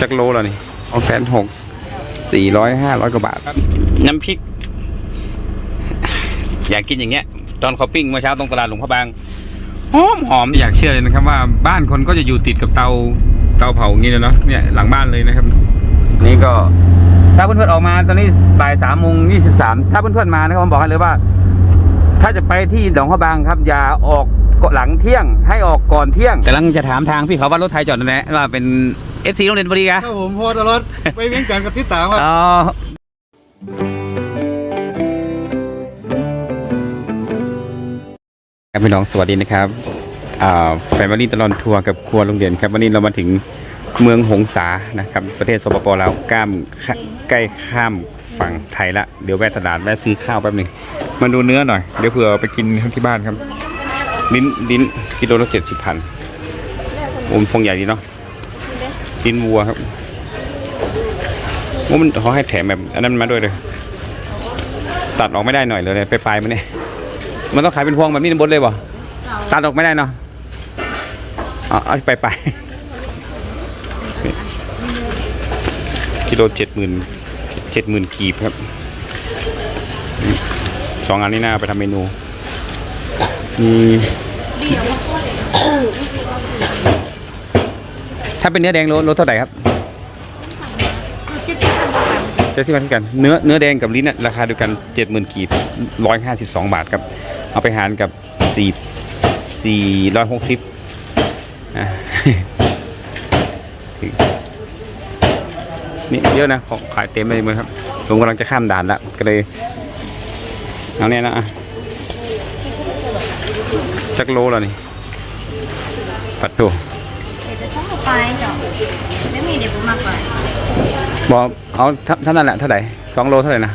จักโลแล้วนี่สองแสนหกสี่ร้อยห้าร้อยกว่าบาท น้ำพริก อยากกินอย่างเงี้ย ตอนเขาปิ้งเมื่อเช้าตรงตลาดหลวงพระบางหอมหอมอยากเชื่อเลยนะครับว่าบ้านคนก็จะอยู่ติดกับเตาเตาเผาอย่างนี้เลยเนาะเนี่ยหลังบ้านเลยนะครับ นี่ก็ถ้าเพื่อนๆออกมาตอนนี้บ่ายสามโมงยี่สิบสามถ้าเพื่อนๆมานะครับผมบอกให้เลยว่า ถ้าจะไปที่หนองพระบางครับ อย่าออกหลังเที่ยง ให้ออกก่อนเที่ยงกำลังจะถามทางพี่เขาว่ารถไทยจอดตรงไหนว่าเป็น เอฟซีโรงเรียนพอดีกะครับผมพอตลอดไปเวียงจันทร์กับทิศตาครับอ๋อครับพี่น้องสวัสดีนะครับอ่าแฟมิลี่ตลอดทัวร์กับครัวโรงเรียนครับวันนี้เรามาถึงเมืองหงสานะครับ ประเทศสปปลาวก้ามใกล้ข้ามฝั่งไทยละเดี๋ยวแวะตลาดแวะซื้อข้าวแป๊บหนึ่งมาดูเนื้อหน่อย เดี๋ยวเผื่อเอาไปกินที่บ้านครับ ลิ้นลิ้นกิโลละเจ็ดสิบพันโอ้มนพงใหญ่ดีเนาะ ลิ้นวัวครับว่ามันเขาให้แถมแบบอันนั้นมาด้วยเลย ตัดออกไม่ได้หน่อยเลยไปปลายมันเนี่ยมันต้องขายเป็นพวงแบบนี้บนเลยบ่ตัดออกไม่ได้เนาะเอาไปไปกิโลเจ็ดหมื่นเจ็ดหมื่นกีบครับสองอันนี้น่าเอาไปทำเมนูมี ถ้าเป็นเนื้อแดงโลโลเท่าไหร่ครับเจ็ดสิบพันกว่าบาทเจ็ดสิบาทกันเนื้อเนื้อแดงกับลิ้นน่ะราคาเดียวกันเจ็ดหมื่นกีบร้อยห้าสิบสองบาทครับ เอาไปหารกับสี่สี่ร้อยหกสิบอะนี่เยอะนะของขายเต็มเลยมือครับผมกำลังจะข้ามด่านละก็เลยเอาเนี่ยนะอะจักโลแล้วนี่ปัดตัวเดี๋ยจ้ะไม่มีเดี๋ยวผมมาก่อนบอกเอาเท่าเท่านั้นแหละเท่าไหร่สองโลเท่าไหร่นะ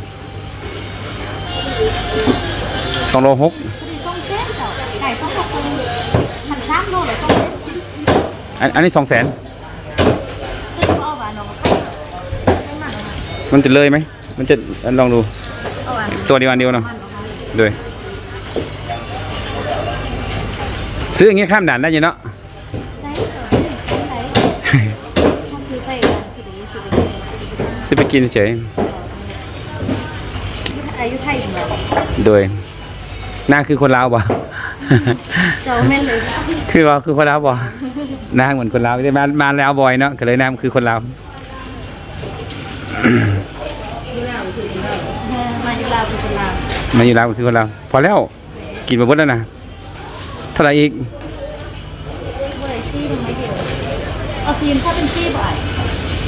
สองโลหกคุณส่งเส้นจ้ะไก่ส่งออกไปมันสามโลเลยส่งเส้นอันอันนี้สองแสนเส้นก็เอาหวานออกมาไม่มากเลยมันจะเลยไหมมันจะลองดูเอาหวานตัวเดียวอันเดียวเนาะมันออกมาด้วยซื้ออย่างเงี้ยข้ามด่านได้อยังเนาะ ได้เจ้ะได้เขาซื้อไปกันสิริสิริ สิริซื้อไปกินเฉยอายุไทยอย่างเดียวโดยหน้าคือคนลาวบ่เจ้าแม่นเลยคือว่าคือคนลาวบ่หน้าเหมือนคนลาวได้มามาแล้วบ่อยเนาะก็เลยหน้าคือคนลาวมาอยู่ลาวเป็นคนลาวมาอยู่ลาวคือคนลาวพอแล้วกินมาหมดแล้วนะเท่าไหร่อีกเมื่อไรซี่มันไม่เดียวเอาซีนถ้าเป็นซี่บ่อยโ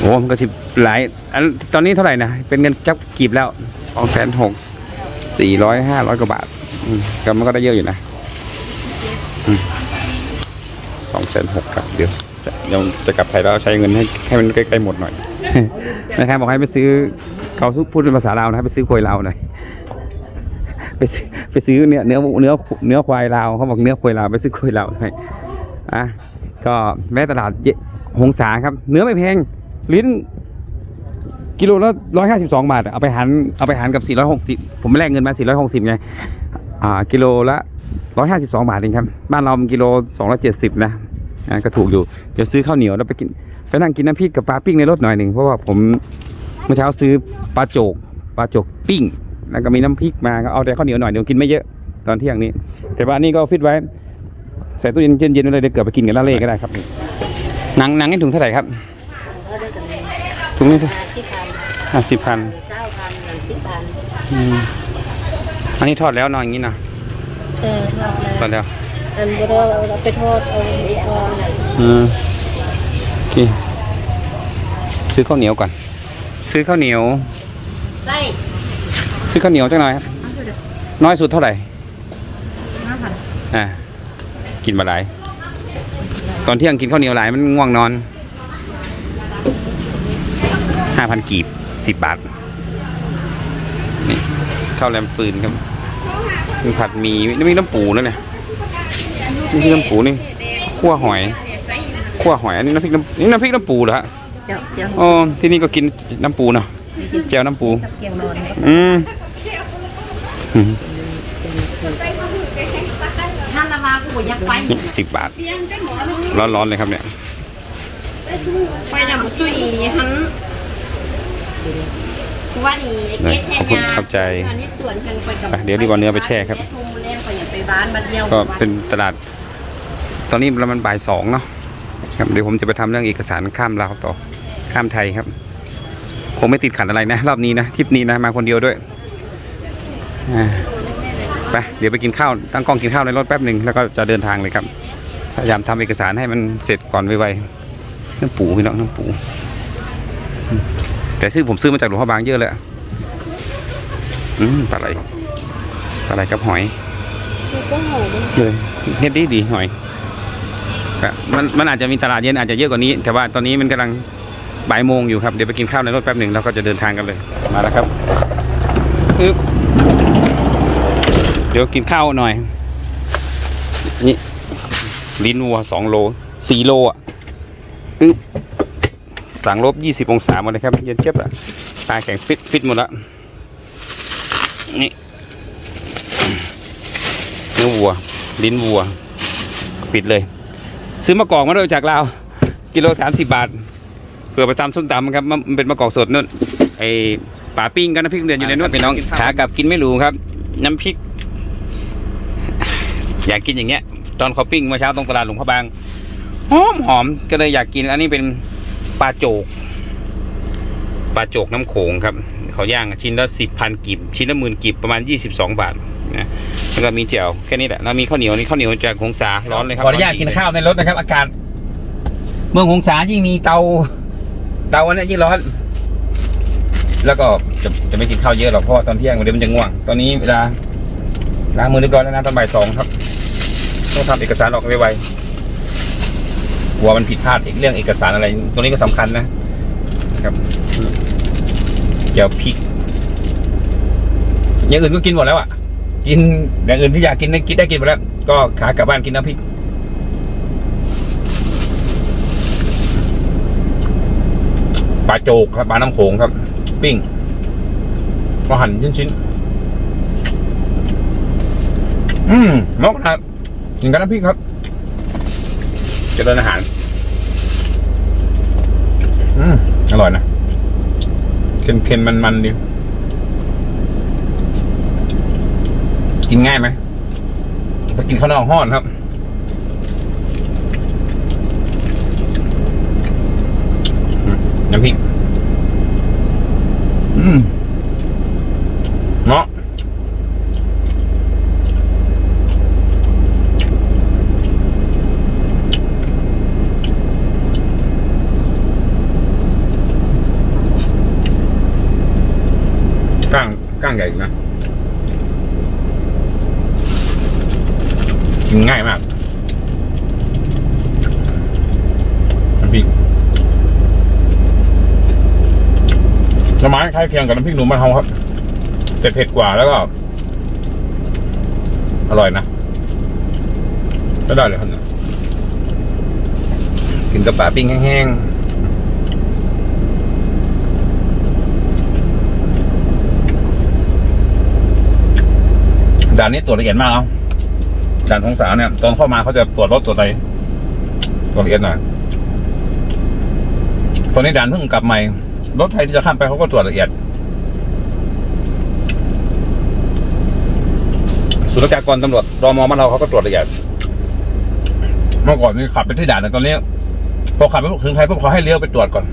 อ้มันก็สิบหลายอันตอนนี้เท่าไหร่นะ เป็นเงินจับกีบแล้วสองแสนหกสี่ร้อยห้าร้อยกว่าบาทก็มันก็ได้เยอะอยู่นะสองแสนหกครับเดี๋ยวจะยังจะกลับไทยแล้วใช้เงินให้ให้มันใกล้ๆหมดหน่อยนะครับบอกให้ไปซื้อเขาพูดเป็นภาษาลาวนะไปซื้อควยลาวหน่อยไปซื้อไปซื้อเนี่ยเนื้อเนื้อเนื้อควายลาวเขาบอกเนื้อควายลาวไปซื้อควายลาวหน่อยอะก็แม่ตลาดหงสาครับ เนื้อไม่แพง ลิ้น กิโลละร้อยห้าสิบสองบาทเอาไปหันเอาไปหันกับสี่ร้อยหกสิบผมไม่แลกเงินมาสี่ร้อยหกสิบไงอ่ากิโลละร้อยห้าสิบสองบาทเองครับบ้านเรามันกิโลสองร้อยเจ็ดสิบนะอ่าก็ถูกอยู่เดี๋ยวซื้อข้าวเหนียวแล้วไปกินไปนั่งกินน้ำพริกกับปลาปิ้งในรถหน่อยหนึ่งเพราะว่าผมเมื่อเช้าซื้อปลาโจกปลาโจกปิ้งแล้วก็มีน้ำพริกมาก็เอาแต่ข้าวเหนียวหน่อยเดี๋ยวกินไม่เยอะตอนเที่ยงนี้ แต่ว่านี้ก็ฟิตไว้ ใส่ตู้เย็นเย็นๆไว้เลยเดี๋ยวเกิดไปกินกับลาเล่ก็ได้ครับหนังหนังนี่ถุงเท่าไหร่ครับ ถุงนี้สิบพันห้าสิบพันเก้าพันหนึ่งสิบพันอืมอันนี้ทอดแล้วเนอนอย่างนี้นะเออทอดแล้วทอดแล้ว อันเบอร์เราไปทอดเอาไอ้ออนไหนอืมโอเคซื้อข้าวเหนียวก่อน ซื้อข้าวเหนียว ไส้ซื้อข้าวเหนียวจังหน่อยครับ น้อยสุดเท่าไหร่ ห้าพันอ่ากินมาหลาย ตอนเที่ยงกินข้าวเหนียวหลายมันง่วงนอนห้า พันกีบสิบบาท นี่ข้าวแรมฟืนครับ มีผัดหมีนี่มีน้ำปูนั่นเนี่ยนี่คือน้ำปูนี่ขั่วหอยขั่วหอยอันนี้น้ำพริกน้ำนี่น้ำพริกน้ำปูเหรอฮะเดี๋ยวเดี๋ยวอ๋อที่นี่ก็กินน้ำปูเนาะแจวน้ำปูเกี่ยวนอนอืมอืมท่านละมากูบอกยักไปนี่สิบบาท ร้อนๆเลยครับเนี่ยไปนำมาช่ วยอีหันว่านี่เก็ตแช่ยาตอนนี้สวนทางไปกับไปเดี๋ยวรีบเอาเนื้อไปแช่ครับทุ่มแรงไปอย่าไปบ้านมาเดียวก็เป็นตลาด ตอนนี้ประมาณบ่ายสองเนาะครับเดี๋ยวผมจะไปทำเรื่องเอกสารข้ามลาวต่อข้ามไทยครับคงไม่ติดขัดอะไรนะ รอบนี้นะทริปนี้นะมาคนเดียวด้วยอ่าไปเดี๋ยวไปกินข้าวตั้งกล้องกินข้าวในรถแป๊บหนึ่งแล้วก็จะเดินทางเลยครับพยายามทำเอกสารให้มันเสร็จก่อนไวๆน้ำปูพี่น้องน้ำปูอืม แต่ซื้อผมซื้อมาจากหลวงพ่อบางเยอะเลยอะอืมปลาไหลปลาไหลกับหอยคือก็หอยด้วยเลยเฮ็ดดีดีหน่อยครับมันมันอาจจะมีตลาดเย็นอาจจะเยอะกว่านี้ แต่ว่าตอนนี้มันกำลังบ่ายโมงอยู่ครับ เดี๋ยวไปกินข้าวในรถแป๊บหนึ่งแล้วก็จะเดินทางกันเลยมาแล้วครับอึ๊บเดี๋ยวกินข้าวหน่อย นี่ลิ้นวัวสองโลสี่โลอะอึ๊บ สั่งลบยี่สิบองศาหมดเลยครับ เย็นเจี๊ยบอะตาแข็งฟิตฟิตหมดละนี่เนื้อวัว ลิ้นวัว ปิดเลย ซื้อมะกอกมาด้วยจากลาว กิโลสามสิบบาทเพื่อไปตำส้มตำครับมันมันเป็นมะกอกสดนู่นไอป่าปิ้งก็น้ำพริกเดือนอยู่ในนู่นพี่น้องขากลับกินไม่รู้ครับ น้ำพริก อยากกินอย่างเงี้ย ตอนเขาปิ้งเมื่อเช้าตรงตลาดหลวงพระบางหอมหอมก็เลยอยากกินอันนี้เป็น ปลาโจกปลาโจกน้ำโขงครับ เขาย่างชิ้นละสิบพันกีบชิ้นละหมื่นกีบประมาณยี่สิบสองบาทนะแล้วก็มีแจ่วแค่นี้แหละแล้วมีข้าวเหนียวนี่ข้าวเหนียวจากหงสาร้อนเลยครับขออนุญาตกินข้าวในรถนะครับ อากาศเมืองหงสายิ่งมีเตา เตาอันนี้ยิ่งร้อน แล้วก็จะจะไม่กินข้าวเยอะหรอกเพราะว่าตอนเที่ยงวันนี้มันจะง่วง ตอนนี้เวลาล้างมือเรียบร้อยแล้วนะตอนบ่ายสองครับ ต้องทำเอกสารออกไวๆก ลัวมันผิดพลาดอีกเรื่องเอกสารอะไร ตรงนี้ก็สำคัญนะครับเจียวพริกอย่างอื่นก็กินหมดแล้วอะ กินอย่างอื่นที่อยากกินได้กินได้กินหมดแล้ว ก็ขากลับบ้านกินน้ำพริกปลาโจกครับปลาน้ำโขงครับ ปิ้งก็หั่นชิ้นๆ อืมมอกนะครับกินกับน้ำพริกครับ เจริญอาหาร อร่อยนะ เค็มๆมันๆดี กินง่ายไหมไปกินข้าวนอกห้อนครับ อืมน้ำพริก อืมเนาะ ก้างก้างใหญ่นะกินง่ายมากน้ำพริกน้ำไม้คล้ายเคียงกับน้ำพริกหนุ่มบ้านเฮาครับแต่เผ็ดกว่าแล้วก็ อร่อยนะก็ได้เลยครับเนี่ยกินกับปลาปิ้งแห้งๆ ด่านนี้ตรวจละเอียดมากเอาด่านของสาเนี่ย ตอนเข้ามาเขาจะตรวจรถตรวจอะไรตรวจละเอียดหน่อยตอนนี้ด่านเพิ่งกลับใหม่ รถไทยที่จะข้ามไปเขาก็ตรวจละเอียดสุรกากรตำรวจรอมอมานเราเขาก็ตรวจละเอียดเมื่อก่อนนี่ขับไปที่ด่านแต่ตอนนี้พอขับไปถึงไทยพวกเขาให้เลี้ยวไปตรวจก่อน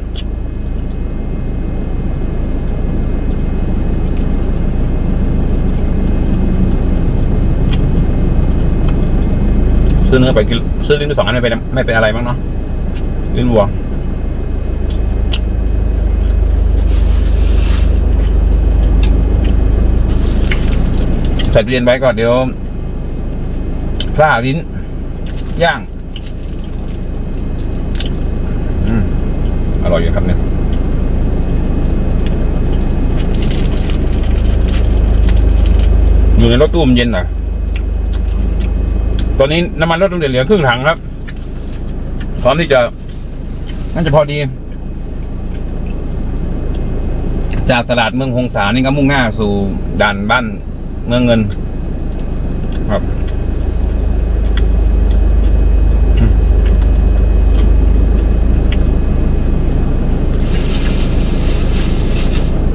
ซื้อเนื้อไปกินซื้อลิ้นไปสองอันไม่เป็นไม่เป็นอะไรมั้งเนาะลิ้นวัวใส่ตู้เย็นไว้ก่อนเดี๋ยวพลาลิ้น ย่าง อืมอร่อยอยู่ครับเนี่ยอยู่ในรถตู้มันเย็นหน่อย ตอนนี้น้ำมันรถต้งเหลือครึ่งถังครับพร้อมที่จะน่าจะพอดี จากตลาดเมืองหงสานี่ก็มุ่งหน้าสู่ด่านบ้านเมืองเงิน ครับ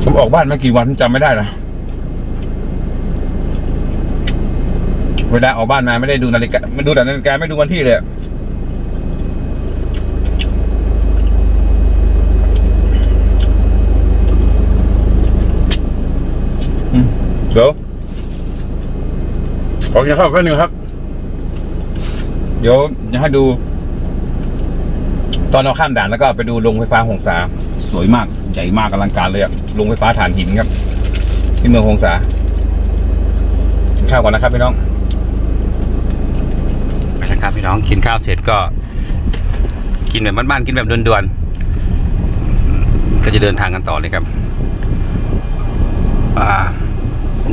ผมออกบ้านมากี่วันจำไม่ได้นะ เวลาออกบ้านมาไม่ได้ดูนาฬิกาไม่ดูแต่นาฬิกาไม่ดูวันที่เลยเดี๋ยวขอกินข้าวแป๊บนึงครับ เดี๋ยวจะให้ดู ตอนเราข้ามด่านแล้วก็ไปดูโรงไฟฟ้าหงสา สวยมาก ใหญ่มากอลังการเลยอะโรงไฟฟ้าถ่านหินครับ ที่เมืองหงสาข้าวก่อนนะครับพี่น้อง พี่น้องกินข้าวเสร็จก็ กินแบบบ้านๆกินแบบด่วนๆก็จะเดินทางกันต่อเลยครับอ่า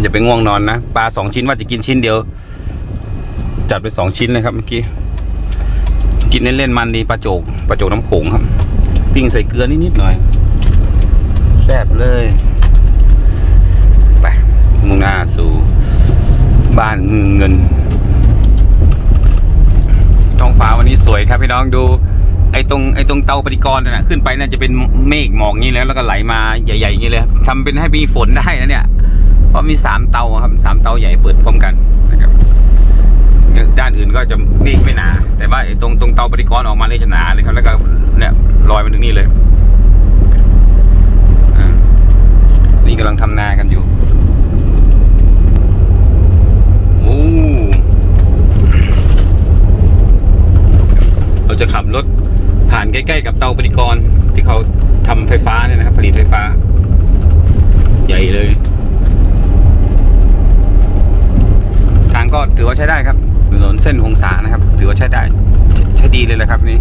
อย่าไปง่วงนอนนะปลาสองชิ้นว่าจะกินชิ้นเดียว จัดไปสองชิ้นเลยครับเมื่อกี้กินเล่นๆมันดีปลาโจกปลาโจกน้ำโขงครับ ปิ้งใส่เกลือนิดๆหน่อยแซ่บเลยไปมุ่งหน้าสู่บ้านเมืองเงิน ฟ้าวันนี้สวยครับพี่น้องดู ไอ้ตรงไอ้ตรงเตาปฏิกรณ์น่ะขึ้นไปน่าจะเป็นเมฆหมอกงี้แล้วแล้วก็ไหลมาใหญ่ๆอย่างนี้เลยทำเป็นให้มีฝนได้นะเนี่ยเพราะมีสามเตาครับสามเตาใหญ่เปิดพร้อมกันนะครับด้านอื่นก็จะเมฆไม่หนา แต่ว่าไอตรงตรงเตาปฏิกรณ์ออกมาเลยจะหนาเลยครับแล้วก็เนี่ยลอยมาถึงนี่เลยอ่านี่กำลังทำนากันอยู่โอ้เรา จะขับรถผ่านใกล้ๆกับเตาปฏิกรณ์ที่เขาทำไฟฟ้าเนี่ยนะครับ ผลิตไฟฟ้า ใหญ่เลย ทางก็ถือว่าใช้ได้ครับถนนเส้นหงสานะครับ ถือว่าใช้ได้ใช้ใช้ดีเลยแหละครับนี่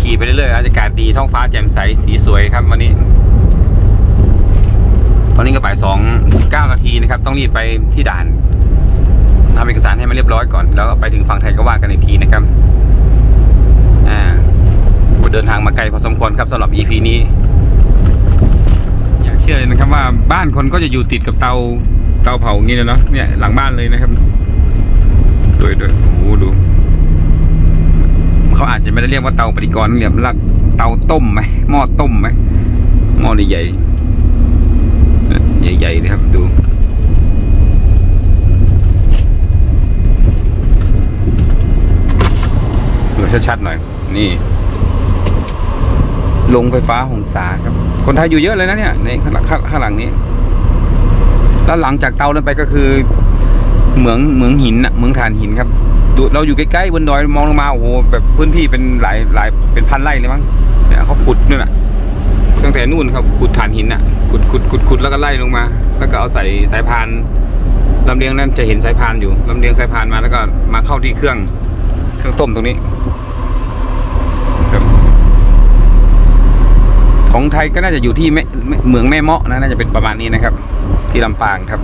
ขี่ไปเรื่อยๆอากาศดีท้องฟ้าแจ่มใสสีสวยครับวันนี้ ตอนนี้ก็บ่ายสองเก้านาทีนะครับ ต้องรีบไปที่ด่าน ทำเอกสารให้มันเรียบร้อยก่อน แล้วก็ไปถึงฝั่งไทยก็ว่ากันอีกทีนะครับอ่าเดินทางมาไกลพอสมควรครับสำหรับ EP นี้อยากเชื่อเลยนะครับว่าบ้านคนก็จะอยู่ติดกับเตาเตาเผาอย่างนี้เลยเนาะเนี่ยหลังบ้านเลยนะครับสวยด้วยโอ้โหดูเขาอาจจะไม่ได้เรียกว่าเตาปฏิกรณ์เรียกว่าเตาต้มไหมหม้อต้มไหมหม้อใหญ่ใหญ่ๆนะครับดู ดูชัดๆหน่อย นี่โรงไฟฟ้าหงสาครับ คนไทยอยู่เยอะเลยนะเนี่ย ในข้างหลังข้างหลังนี้ แล้วหลังจากเตานั้นไปก็คือ เหมืองเหมืองหินอะเหมืองถ่านหินครับดูเราอยู่ใกล้ๆบนดอยมองลงมาโอ้โหแบบพื้นที่เป็นหลายหลายเป็นพันไร่เลยมั้งเนี่ยเขาขุดนู่นน่ะตั้งแต่นู่นครับขุดถ่านหินอะขุดขุดขุดขุดแล้วก็ไล่ลงมา แล้วก็เอาใส่สายพานลำเลียงนั้นจะเห็นสายพานอยู่ลำเลียงสายพานมาแล้วก็มาเข้าที่เครื่อง เครื่องต้มตรงนี้ครับ ของไทยก็น่าจะอยู่ที่เมืองแม่เมาะนะน่าจะเป็นประมาณนี้นะครับ ที่ลำปางครับ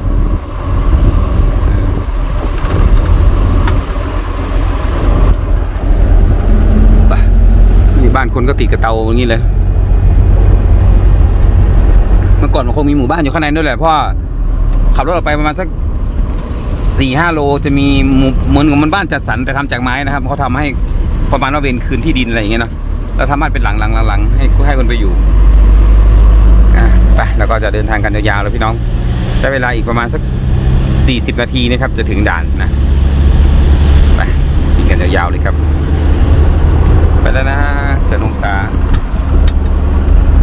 ไปนี่บ้านคนก็ติดกับเตาอย่างนี้เลย เมื่อก่อนมันคงมีหมู่บ้านอยู่ข้างในด้วยแหละเพราะขับรถออกไปประมาณสักสี่ห้าโลจะมีเหมือนกับมันบ้านจัดสรรแต่ทำจากไม้นะครับเขาทำให้ประมาณว่าเวนคืนที่ดินอะไรอย่างเงี้ยเนาะ แล้วทำบ้านเป็นหลังหลังหลังๆให้ให้คนไปอยู่ไปแล้วก็จะเดินทางกันยาวๆแล้วพี่น้อง ใช้เวลาอีกประมาณสักสี่สิบนาทีนะครับ จะถึงด่านนะไปวิ่งกันยาวๆเลยครับ ไปแล้วนะเขื่อนองศา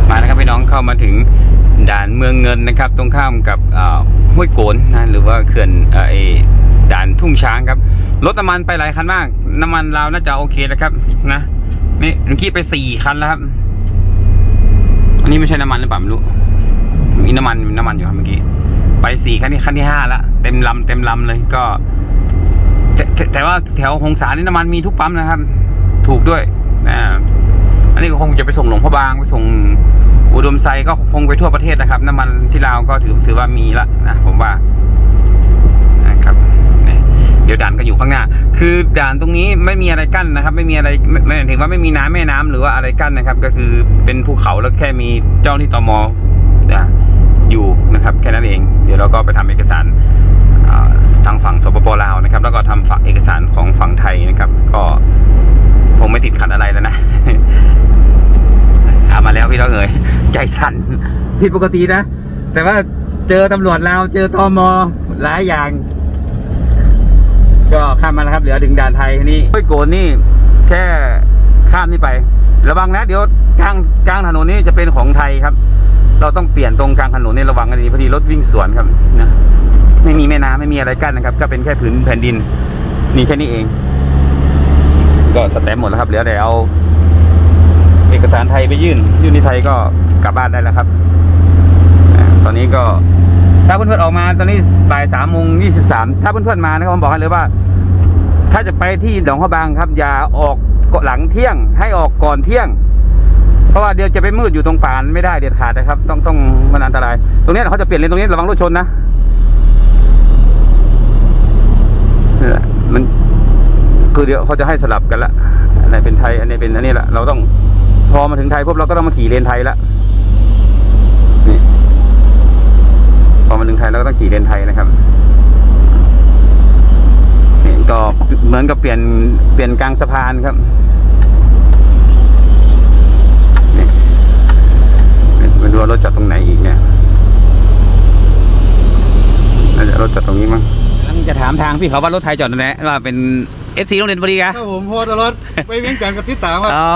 มาแล้วครับพี่น้องเข้ามาถึงด่านเมืองเงินนะครับ ตรงข้ามกับอ่าห้วยโกนนะหรือว่าเขื่อนเอ่อไอ้ด่านทุ่งช้างครับรถน้ำมันไปหลายคันมาก น้ำมันเราน่าจะโอเคแล้วครับนะ นี่เมื่อกี้ไปสี่คันแล้วครับ อันนี้ไม่ใช่น้ำมันหรือเปล่าไม่รู้ มีน้ำมันมีน้ำมันอยู่ครับเมื่อกี้ ไปสี่คันนี้คันที่ห้าละเต็มลำเต็มลำเลยก็แต่แต่ว่าแถวหงสานี่น้ำมันมีทุกปั๊มนะครับ ถูกด้วยนะอันนี้ก็คงจะไปส่งหลวงพ่อบางไปส่งอุดมไซก็คงไปทั่วประเทศนะครับ น้ำมันที่ลาวก็ถือถือว่ามีละนะผมว่านะครับเดี๋ยวด่านก็อยู่ข้างหน้า คือด่านตรงนี้ไม่มีอะไรกั้นนะครับ ไม่มีอะไรไม่ถึงว่าไม่มีน้ำแม่น้ำหรือว่าอะไรกั้นนะครับ ก็คือเป็นภูเขาแล้วแค่มีเจ้าหน้าที่ตมอ่าอยู่นะครับ แค่นั้นเอง เดี๋ยวเราก็ไปทำเอกสารทางฝั่งสปปลาวนะครับ แล้วก็ทำฝั่งเอกสารของฝั่งไทยนะครับ ก็คงไม่ติดขัดอะไรแล้วนะถามมาแล้วพี่น้องเอ๋ยใจสั่นผิดปกตินะ แต่ว่าเจอตำรวจเราวเจอตมหลายอย่าง ก็ข้ามมาแล้วครับเหลือถึงด่านไทยนี่ห้วยโกนนี่แค่ข้ามนี่ไป ระวังนะเดี๋ยวกลางกลางถนนนี้จะเป็นของไทยครับ เราต้องเปลี่ยนตรงกลางถนนนี่ระวังกันดีพอดีรถวิ่งสวนครับนะไม่มีแม่น้ำไม่มีอะไรกั้นนะครับ ก็เป็นแค่ผืนแผ่นดินนี่แค่นี้เอง ก็สแตมหมดแล้วครับเหลือแต่เอาเอกสารไทยไปยื่น ยื่นที่ไทยก็กลับบ้านได้แล้วครับ ตอนนี้ก็ ถ้าเพื่อนๆออกมาตอนนี้บ่ายสามโมงยี่สิบสามถ้าเพื่อนๆมานะครับผมบอกให้เลยว่า ถ้าจะไปที่หนองข้าบางครับ อย่าออกหลังเที่ยง ให้ออกก่อนเที่ยง เพราะว่าเดี๋ยวจะไปมืดอยู่ตรงป่านไม่ได้เด็ดขาดนะครับ ต้องต้องมันอันตราย ตรงนี้เขาจะเปลี่ยนเลนตรงนี้ระวังรถชนนะนี่แหละมันคือเดี๋ยวเขาจะให้สลับกันละอันไหนเป็นไทยอันนี้เป็นอันนี้แหละเราต้องพอมาถึงไทยปุ๊บเราก็ต้องมาขี่เลนไทยละนี่ พอมาถึงไทยเราก็ต้องขี่เลนไทยนะครับนี่ก็เหมือนกับเปลี่ยนเปลี่ยนกลางสะพานครับไม่รู้ว่ารถจอดตรงไหนอีกเนี่ยน่าจะรถจอดตรงนี้มั้งกำลังจะถามทางพี่เขาว่ารถไทยจอดตรงไหนว่าเป็นเอฟซีโรงเรียนบรีกะครับผมพอตลอดไปเวียงจันทร์กับที่ตามครับอ๋อ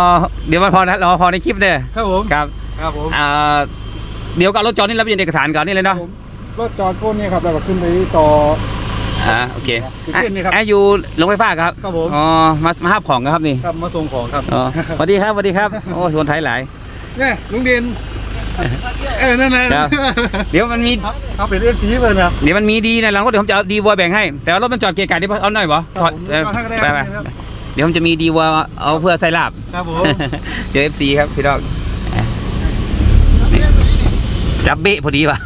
เดี๋ยวมาพอนะรอพอในคลิปเด้อครับผมครับครับผมอ่าเดี๋ยวก็เอารถจอดนี่รับเรียนเอกสารก่อนนี่เลยเนาะผม รถจอดก้นนี่ครับแล้วก็ขึ้นไปต่อ อ่าโอเคจุดเด่นนี่ครับ อะอยู่โรงไฟฟ้าครับครับผมอ๋อมามาหาบของครับนี่ครับมาส่งของครับอ๋อสวัสดีครับสวัสดีครับโอ้ชวนไทยหลาย เนี่ยลุงเด่นเออนั่นนะครับ เดี๋ยวมันมีเขาเป็นเอฟซีเลยนะเดี๋ยวมันมีดีในหลังรถเดี๋ยวผมจะเอาดีวัวแบ่งให้ แต่ว่ารถมันจอดเกียร์กาเดี๋ยวเอาหน่อยบ่ครับถอดผมเออเอาให้ก็ได้ไปไปครับเดี๋ยวผมจะมีดีวัวเอาเพื่อใส่ลาบ ครับผม เจอเอฟซีครับพี่ดอกนี่จับเบะพอดีว่ะ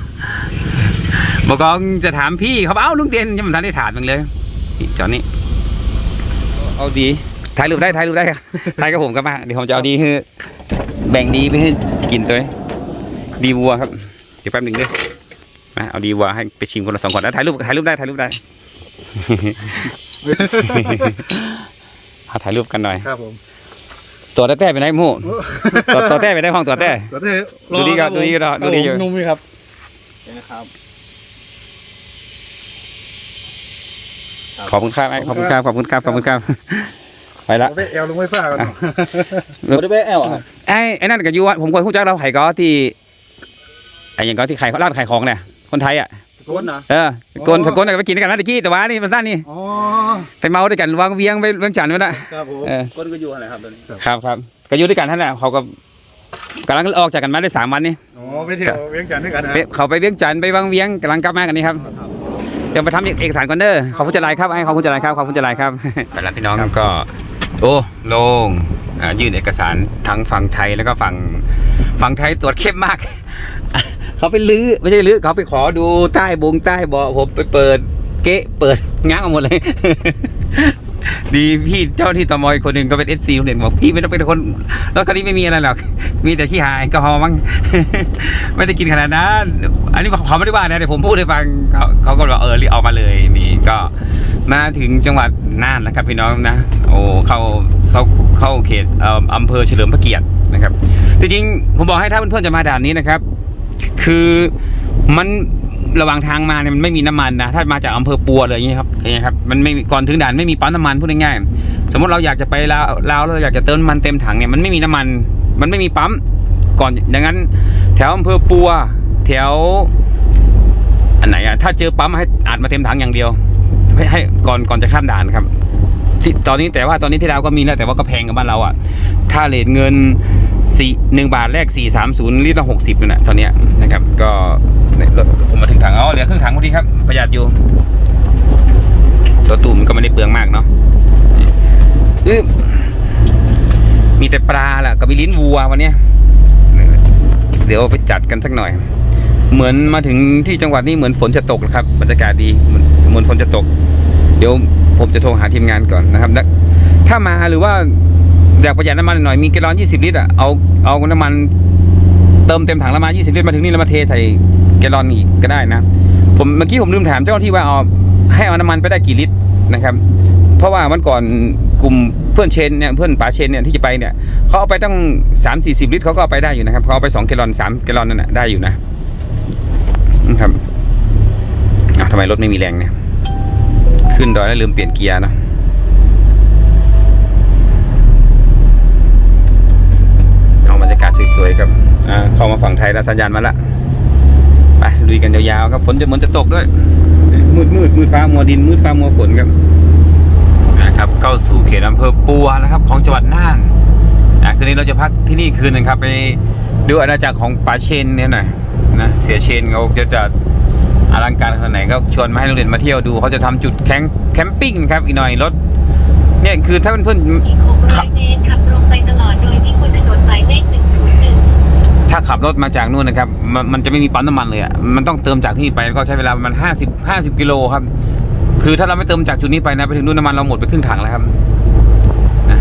บอกกองจะถามพี่เขาบอกเอ้าลุงเตียนยังไม่ทันได้ถามมึงเลยนี่จอดนี่เอาดีถ่ายรูปได้ถ่ายรูปได้ครับถ่ายกับผมก็มาเดี๋ยวผมจะเอาดีคือแบ่งดีไปให้กินตัวนี้ดีวัวครับเดี๋ยวแป๊บหนึ่งเด้อมาเอาดีวัวให้ไปชิมคนละสองคนแล้วถ่ายรูปถ่ายรูปได้ถ่ายรูปได้เอาถ่ายรูปกันหน่อยครับผมตัวแต่แต่ไปไหนหมู่ตัวตัวแต่ไปไหนห้องตัวแต่ตัวเท่ดูดีก็ดูดีก็รอดูดีอยู่ครับผมนุ่มไหมครับนะครับ ขอบคุณครับไอ้ขอบคุณครับขอบคุณครับขอบคุณครับไปละเอาไปแอลลงไฟฟ้ากันอะไม่ได้ไปแอลไอ้ไอ้นั่นกับยูอะผมควรรู้จักเราไข่ก็ที่ไอ้อยังก็ที่ไข่ร้านไข่ของเนี่ยคนไทยอะก้นนะเออสกลสกลน่ะไปกินด้วยกันนะตะกี้แต่ว่านี่มันสั้นนี่อ๋อไปเมาด้วยกันวางเวียงไปเวียงจันทร์ไว้ละครับผมเออก้นก็อยู่อะไรครับตอนนี้ครับครับก็อยู่ด้วยกันท่านแหละเขาก็กำลังออกจากกันมาได้สามวันนี่อ๋อไปเที่ยวเวียงจันทร์ด้วยกันนะไปเขาไปเวียงจันทร์ไปวางเวียงกำลังกลับมากันนี่ครับ เดี๋ยวไปทำเอกสารก่อนเด้อขอบคุณจะไลน์ครับไอ้ขอบคุณจะไลน์ครับขอบคุณจะไลน์ครับไปแล้วพี่น้องก็โอ้ลงอ่ายื่นเอกสารทั้งฝั่งไทยแล้วก็ฝั่งฝั่งไทยตรวจเข้มมาก เขาไปลื้อไม่ใช่ลื้อเขาไปขอดูใต้บงใต้เบาะผมไปเปิดเกะเปิดง้างเอาหมดเลย ดีพี่เจ้าที่ตมอยคนหนึ่งก็เป็นเอสซีคนหนึ่งบอกพี่ไม่ต้องเป็นคนรถคันนี้ไม่มีอะไรหรอกมีแต่ขี้หายก็ฮอมั้งไม่ได้กินขนาดนั้นอันนี้เขาไม่ได้ว่านะแต่ผมพูดให้ฟังเขาเขาก็บอกเออรีบออกมาเลยนี่ก็มาถึงจังหวัดน่านแล้วครับพี่น้องนะโอ้เข้าเข้าเข้าเขตเอ่ออำเภอเฉลิมพระเกียรตินะครับจริงๆผมบอกให้ถ้าเพื่อนๆจะมาด่านนี้นะครับ คือมัน ระหว่างทางมาเนี่ยมันไม่มีน้ำมันนะถ้ามาจากอำเภอปัวเลยอย่างนี้ยครับอย่างนี้ยครับมันไม่มีก่อนถึงด่านไม่มีปั๊มน้ำมันพูดง่ายๆสมมติเราอยากจะไปลาวลาวเราอยากจะเติมน้ำมันเต็มถังเนี่ยมันไม่มีน้ำมัน มันไม่มีปั๊มก่อนดังนั้น แถวอำเภอปัว แถว อันไหนอะถ้าเจอปั๊มให้อาจมาเต็มถังอย่างเดียวให้ก่อนก่อนจะข้ามด่านครับที่ตอนนี้แต่ว่าตอนนี้ที่ลาวก็มีแล้วแต่ว่าก็แพงกับบ้านเราอะ ถ้าเลทเงินสี่หนึ่งบาทแรกสี่สามศูนย์ลิตรละหกสิบนั่นะตอนเนี้ยนะครับ ก็ รถผมมาถึงถังอ๋อเหลือครึ่งถังพอดีครับ ประหยัดอยู่ตัวตูมนก็ไม่ได้เปลืองมากเนาะอือมีแต่ปลาแหละกับมีลิ้นวัววันนี้เดี๋ยวไปจัดกันสักหน่อย เหมือนมาถึงที่จังหวัดนี้เหมือนฝนจะตกแล้วครับบรรยากาศดีเหมือนฝนจะตก เดี๋ยวผมจะโทรหาทีมงานก่อนนะครับถ้ามาหรือว่าอยากประหยัดน้ำมันหน่อยมีแกลลอน20ลิตรอะเอาเอาน้ำมันเติมเต็มถังแล้วมา20 ลิตรมาถึงนี่แล้วมาเทใส่ แกลลอนอีกก็ได้นะ ผมเมื่อกี้ผมลืมถามเจ้าหน้าที่ว่าเอาให้เอาน้ำมันไปได้กี่ลิตรนะครับ เพราะว่าวันก่อนกลุ่มเพื่อนเชนเนี่ยเพื่อนป๋าเชนเนี่ยที่จะไปเนี่ยเขาเอาไปตั้ง3 4 0ลิตรเขาก็เอาไปได้อยู่นะครับเขาเอาไป2แกลลอน3แกลลอนนั่นแหะได้อยู่นะนะครับอะทำไมรถไม่มีแรงเนี่ยขึ้นดอยแล้วลืมเปลี่ยนเกียร์เนะเอาบรรยากาศสวยๆครับอ่าเข้ามาฝั่งไทยแล้วสัญญาณมาละไป ลุยกันยาวๆครับฝนจะเหมือนจะตกด้วย มืดมืดมืดฟ้ามัวดินมืดฟ้ามัวฝนครับนะครับเข้าสู่เขตอำเภอปัวนะครับ ของจังหวัดน่านอะคืนนี้เราจะพักที่นี่คืนนึงครับ ไปดูอาณาจักรของป๋าเชนเนี่ยหน่อยนะเสียเชนเขาจะจัดอลังการขนาดไหนก็ชวนมาให้โรงเรียนมาเที่ยวดูเขาจะทำจุดแคมป์แคมปิ้งครับอีกหน่อยรถเนี่ยคือถ้าเพื่อนๆอีก600เมตรขับตรงไปตลอดโดยวิ่งบนถนนหมายเลข101 ถ้าขับรถมาจากนู่นนะครับมันมันจะไม่มีปั๊มน้ำมันเลยอะมันต้องเติมจากที่นี่ไปก็ใช้เวลาประมาณห้าสิบห้าสิบกิโลครับ คือถ้าเราไม่เติมจากจุดนี้ไปนะไปถึงนู่นน้ำมันเราหมดไปครึ่งถังแล้วครับนะ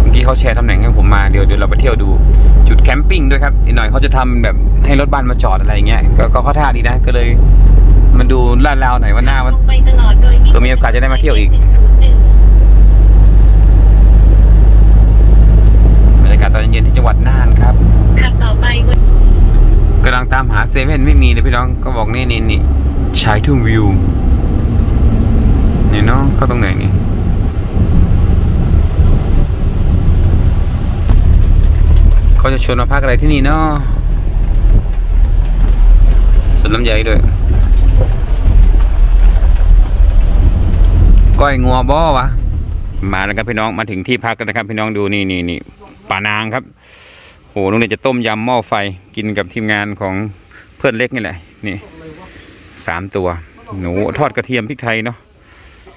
เมื่อกี้เขาแชร์ตำแหน่งให้ผมมาเดี๋ยวเดี๋ยวเราไปเที่ยวดูจุดแคมปิ้งด้วยครับอีกหน่อยเขาจะทำแบบให้รถบ้านมาจอดอะไรอย่างเงี้ยก็ก็เข้าท่าดีนะก็เลยมันดูลาดราวหน่อยว่าหน้ามันตรงไปตลอดโดยวิ่งเผื่อมีโอกาสจะได้มาเที่ยวอีก 101 บรรยากาศตอนเย็นๆที่จังหวัดน่านครับขับต่อไปบนกำลังตามหาเซเว่นไม่มีเลยพี่น้องก็บอกนี่นี่นี่ชายทุ่งวิวเนี่ยเนาะเข้าตรงไหนนี่เขาจะชวนมาพักอะไรที่นี่เนาะสวนลำไยด้วยก้อยงัวบ่วะมาแล้วครับพี่น้องมาถึงที่พักแล้วนะครับพี่น้องดูนี่นี่นี่ ป่านางครับโหลุงเนี่ยจะต้มยำหม้อไฟกินกับทีมงานของเพื่อนเล็กนี่แหละ นี่สามตัว หนูทอดกระเทียมพริกไทยเนาะ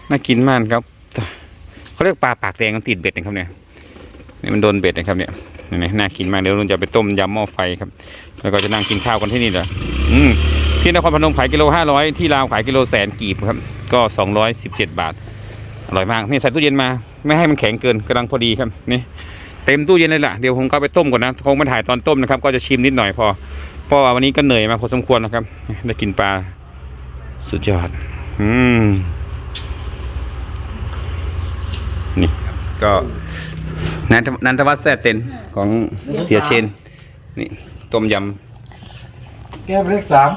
น่ากินมากครับเขาเรียกปลาปากแดงมันติดเบ็ดนะครับเนี่ยนี่มันโดนเบ็ดนะครับเนี่ยนี่น่ากินมากเดี๋ยวลุงจะไปต้มยำหม้อไฟครับ แล้วก็จะนั่งกินข้าวกันที่นี่แหละอืมที่นครพนมขายกิโลห้าร้อยที่ลาวขายกิโลแสนกีบครับ ก็สองร้อยสิบเจ็ดบาทอร่อยมากนี่ใส่ตู้เย็นมา ไม่ให้มันแข็งเกินกำลังพอดีครับนี่ เต็มตู้เย็นเลยล่ะเดี๋ยวผมก็เอาไปต้มก่อนนะคงมาถ่ายตอนต้มนะครับ ก็จะชิมนิดหน่อยพอเพราะว่าวันนี้ก็เหนื่อยมาพอสมควรนะครับ ได้กินปลาสุดยอด อืมนี่ครับก็นันทนันทวัฒน์แซ่เต็นของเสียเชนนี่ต้มยแก้วเลขสาม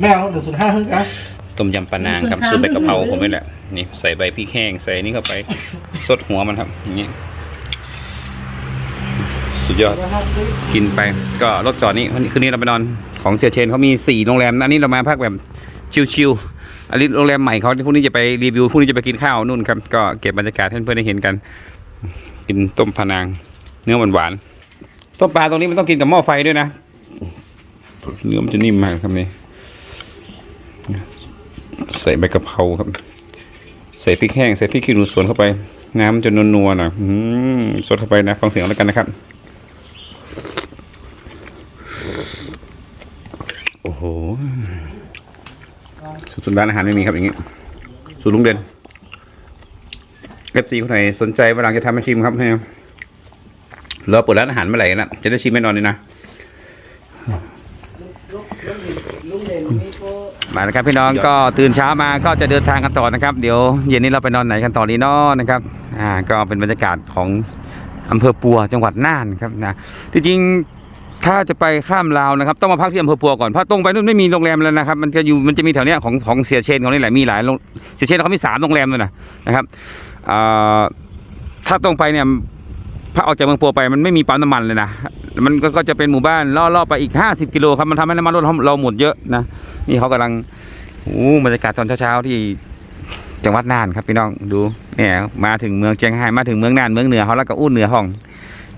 แม่เอาหนึ่งศูนย์ห้าขึ้นกันำต้มยำปลานางครับสูตรใบกะเพราผมนี่แหละนี่ใส่ใบพริกแห้งใส่นี่เข้าไป สดหัวมันครับอย่างนี้ สุดยอด กินไปก็รถจอดนี่คืนนี้เราไปนอนของเสียเชนเขามีสี่โรงแรมอันนี้เรามาพักแบบชิลๆอันนี้โรงแรมใหม่เขาที่พรุ่งนี้จะไปรีวิวพรุ่งนี้จะไปกินข้าวนู่นครับก็เก็บบรรยากาศให้เพื่อนๆได้เห็นกัน กินต้มพะนาง เนื้อหวานๆต้มปลาตรงนี้มันต้องกินกับหม้อไฟด้วยนะเนื้อมันจะนิ่มมากครับนี่ใส่ใบกะเพราครับ ใส่พริกแห้งใส่พริกขี้หนูสวนเข้าไป น้ำมันจะนัวๆหน่อยอืมสดเข้าไปนะ ฟังเสียงแล้วกันนะครับ โอ้โห สุดๆร้านอาหารไม่มีครับอย่างนี้สูตรลุงเด่นเอฟซีคนไหนสนใจวันหลังจะทำให้ชิมครับให้เราเปิดร้านอาหารเมื่อไหร่นะจะได้ชิมแน่นอนเลยนะมาแล้วครับพี่น้องก็ตื่นเช้ามาก็จะเดินทางกันต่อนะครับ เดี๋ยวเย็นนี้เราไปนอนไหนกันต่อดีเนอนะครับอ่าก็เป็นบรรยากาศของอำเภอปัวจังหวัดน่านครับนะที่จริง ถ้าจะไปข้ามลาวนะครับ ต้องมาพักที่อำเภอปัวก่อนเพราะตรงไปนู่นไม่มีโรงแรมแล้วนะครับ มันจะอยู่มันจะมีแถวเนี้ยของของเสียเชนของนี่แหละมีหลายโรงเสียเชนเขามีสามโรงแรมเลยนะนะครับถ้าตรงไปเนี่ยถ้าออกจากเมืองปัวไปมันไม่มีปั๊มน้ำมันเลยนะมันก็จะเป็นหมู่บ้านล่อๆไปอีก 50 กิโลครับมันทำให้น้ำมันรถเราหมดเยอะนะนี่เขากำลังโอ้บรรยากาศตอนเช้าๆที่จังหวัดน่านครับพี่น้องดูเนี่ยมาถึงเมืองเชียงรายมาถึงเมืองน่านเมืองเหนือเขาแล้วก็อู้เหนือห้อง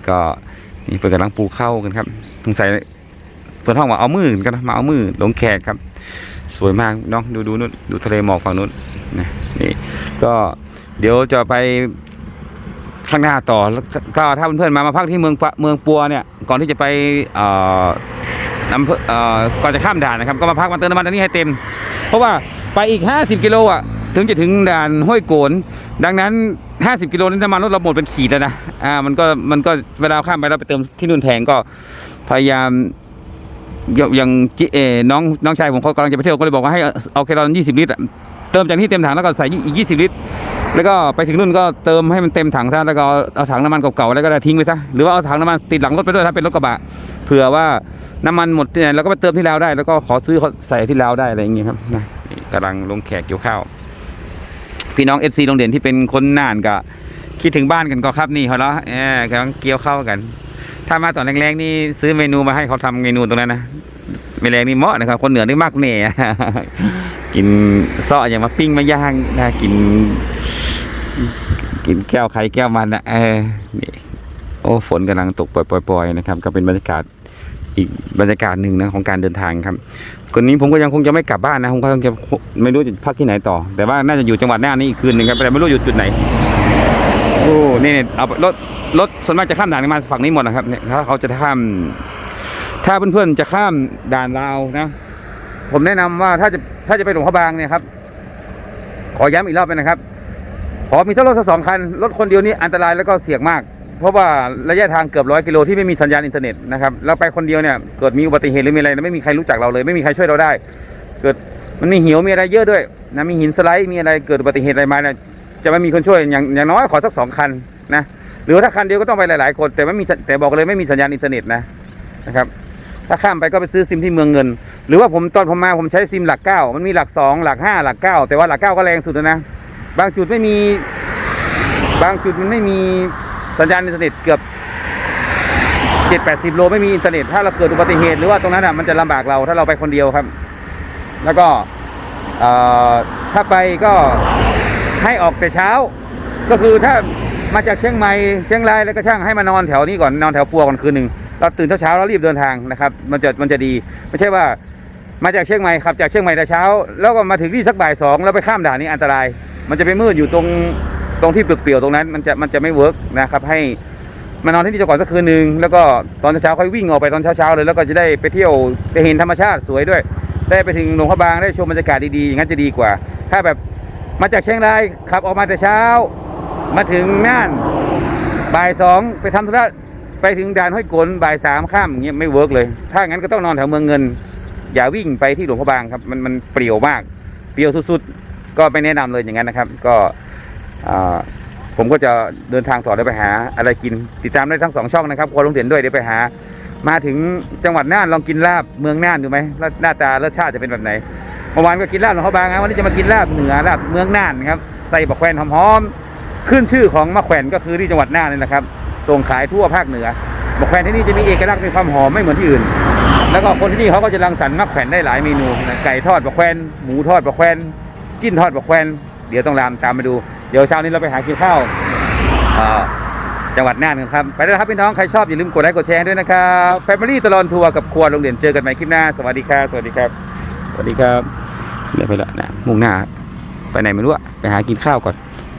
ก็นี่เปิดกำลังปลูกข้ากันครับ งสัยเปิดห้องว่าเอามือกันนะมาเอามือลงแขกครับ สวยมากน้องดูดูนู่นดูทะเลหมอกฝั่งนู้นนะนี่ก็เดี๋ยวจะไปข้างหน้าต่อแล้วก็ถ้าเพื่อนๆมามาพักที่เมืองเมืองปัวเนี่ยก่อนที่จะไปเอ่ออำเอเอ่อก่อนจะข้ามด่านนะครับ ก็มาพักมาเติมน้ำมันตรงนี้ให้เต็ม เพราะว่าไปอีก 50 กิโลอะถึงจะถึงด่านห้วยโกน ดังนั้น 50 กิโลนี้น้ำมันรถเราหมดเป็นขีดแล้วนะอ่ามันก็มันก็เวลาข้ามไปเราไปเติมที่นู่นแพงก็ พยายามอย่างเอน้องน้องชายผมเขากำลังจะไปเที่ยวก็เลยบอกว่าให้เอาแคลอน20ลิตรเติมจากที่เต็มถังแล้วก็ใส่อีก20ลิตร แล้วก็ไปถึงนู่นก็เติมให้มันเต็มถังซะแล้วก็เอาถังน้ำมันเก่าๆแล้วก็ทิ้งไปซะหรือว่าเอาถังน้ำมันติดหลังรถไปด้วยถ้าเป็นรถกระบะเผื่อว่าน้ำมันหมดที่ไหนเราก็ไปเติมที่ลาวได้ แล้วก็ขอซื้อเขาใส่ที่ลาวได้อะไรอย่างเงี้ยครับนะกำลังลงแขกเกี่ยวข้าวพี่น้องเอฟซีโรงเรียนที่เป็นคนน่านก็คิดถึงบ้านกันก็ครับนี่เขาแล้วเออกำลังเกี่ยวข้าวกัน ถ้ามาตอนแรงๆนี่ซื้อเมนูมาให้เขาทำเมนูตรงนั้นนะเมนูนี่เหมาะนะครับ คนเหนือนี่มากเน่กินซ้ออย่างมาปิ้งมาย่างนะกิน กินแก้วไข่แก้วมันนะเออนี่โอ้ฝนกำลังตกปล่อยๆนะครับ ก็เป็นบรรยากาศอีกบรรยากาศหนึ่งนะของการเดินทางครับคนนี้ผมก็ยังคงจะไม่กลับบ้านนะผมก็ยังจะไม่รู้จะพักที่ไหนต่อ แต่ว่าน่าจะอยู่จังหวัดน่านนี่อีกคืนหนึ่งครับแต่ไม่รู้อยู่จุดไหนโอ้นี่เนี่ยเอารถ รถส่วนมากจะข้ามด่านมาฝั่งนี้หมดนะครับเนี่ยถ้าเขาจะข้าม ถ้าเพื่อนๆจะข้ามด่านลาวนะ ผมแนะนำว่าถ้าจะถ้าจะไปหลวงพระบางเนี่ยครับ ขอย้ำอีกรอบหนึงนะครับ ขอมีทั้งรถสองคันรถคนเดียวนี้อันตรายแล้วก็เสี่ยงมาก เพราะว่าระยะทางเกือบร้อยกิโลที่ไม่มีสัญญาณอินเทอร์เน็ตนะครับแล้วไปคนเดียวเนี่ยเกิดมีอุบัติเหตุหรือมีอะไรไม่มีใครรู้จักเราเลย ไม่มีใครช่วยเราได้ เกิดมันมีหิวมีอะไรเยอะด้วยนะมีหินสไลด์มีอะไรเกิดอุบัติเหตุอะไรมาเนี่ยจะไม่มีคนช่วยอย่างอย่างน้อยขอสักสองคันนะ รือว่าถ้าคันเดียวก็ต้องไปหลาย ๆ คน แต่ไม่มีแต่บอกเลยไม่มีสัญญาณอินเทอร์เน็ตนะนะครับ ถ้าข้ามไปก็ไปซื้อซิมที่เมืองเงิน หรือว่าผมตอนผมมาผมใช้ซิมหลักเก้ามันมีหลักสองหลักห้าหลักเก้าแต่ว่าหลักเก้าก็แรงสุดนะ บางจุดไม่มี บางจุดมันไม่มีสัญญาณอินเทอร์เน็ตเกือบเจ็ดแปดสิบโลไม่มีอินเทอร์เน็ตถ้าเราเกิดอุบัติเหตุหรือว่าตรงนั้นอะมันจะลำบากเราถ้าเราไปคนเดียวครับ แล้วก็ถ้าไปก็ให้ออกแต่เช้า ก็คือถ้า มาจากเชียงใหม่เชียงรายแล้วก็ช่างให้มานอนแถวนี้ก่อนนอนแถวปัวก่อนคืนหนึ่งเราตื่นเช้าๆแล้วรีบเดินทางนะครับ มันจะมันจะดีไม่ใช่ว่ามาจากเชียงใหม่ขับจากเชียงใหม่แต่เช้า แล้วก็มาถึงที่สักบ่ายสองแล้วไปข้ามด่านนี้อันตราย มันจะไปมืดอยู่ตรงตรงที่เปลี่ยวๆตรงนั้น มันจะมันจะไม่เวิร์กนะครับให้มานอนที่นี่ก่อนสักคืนหนึ่งแล้วก็ตอนเช้าๆค่อยวิ่งออกไปตอนเช้าๆเลย แล้วก็จะได้ไปเที่ยวไปเห็นธรรมชาติสวยด้วย ได้ไปถึงหลวงพระบางได้ชมบรรยากาศดีๆอย่างนั้นจะดีกว่า ถ้าแบบมาจากเชียงรายขับออกมาแต่เช้า มาถึงน่านบ่ายสองไปทำธุระไปถึงด่านห้วยโกนบ่ายสามข้ามอย่างเงี้ยไม่เวิร์กเลย ถ้างั้นก็ต้องนอนแถวเมืองเงิน อย่าวิ่งไปที่หลวงพระบางครับ มันมันเปรี่ยวมาก เปรี่ยวสุดๆ ก็ไม่แนะนำเลยอย่างนั้นนะครับ ก็ผมก็จะเดินทางต่อได้ไปหาอะไรกิน ติดตามได้ทั้งสองช่องนะครับครัวลุงเด่นด้วยเดี๋ยวไปหา มาถึงจังหวัดน่านลองกินลาบเมืองน่านดูไหมหน้าตา รสชาติจะเป็นแบบไหนเมื่อวานก็กินลาบหลวงพระบางนะวันนี้จะมากินลาบเหนือลาบเมืองน่านครับใส่บะแควนหอมๆ ขึ้นชื่อของมะแขวนก็คือที่จังหวัดน่านนี่แหละครับ ส่งขายทั่วภาคเหนือบะแควนที่นี่จะมีเอกลักษณ์มีความหอมไม่เหมือนที่อื่น แล้วก็คนที่นี่เขาก็จะรังสรรค์มะแขวนได้หลายเมนูไก่ทอดบะแควนหมูทอดบะแควนจิ้นทอดบะแควนเดี๋ยวต้องตามตามไปดู เดี๋ยวเช้านี้เราไปหากินข้าวจังหวัดน่านกันครับ ไปแล้วครับพี่น้อง ใครชอบอย่าลืมกดไลค์กดแชร์ด้วยนะครับแฟมิลี่ตลอดทัวร์กับครัวโรงเรียนเจอกันใหม่คลิปหน้า สวัสดีครับ สวัสดีครับ สวัสดีครับ เดี๋ยวไปละนะมุ่งหน้า ไปไหนไม่รู้อะไปหากินข้าวก่อน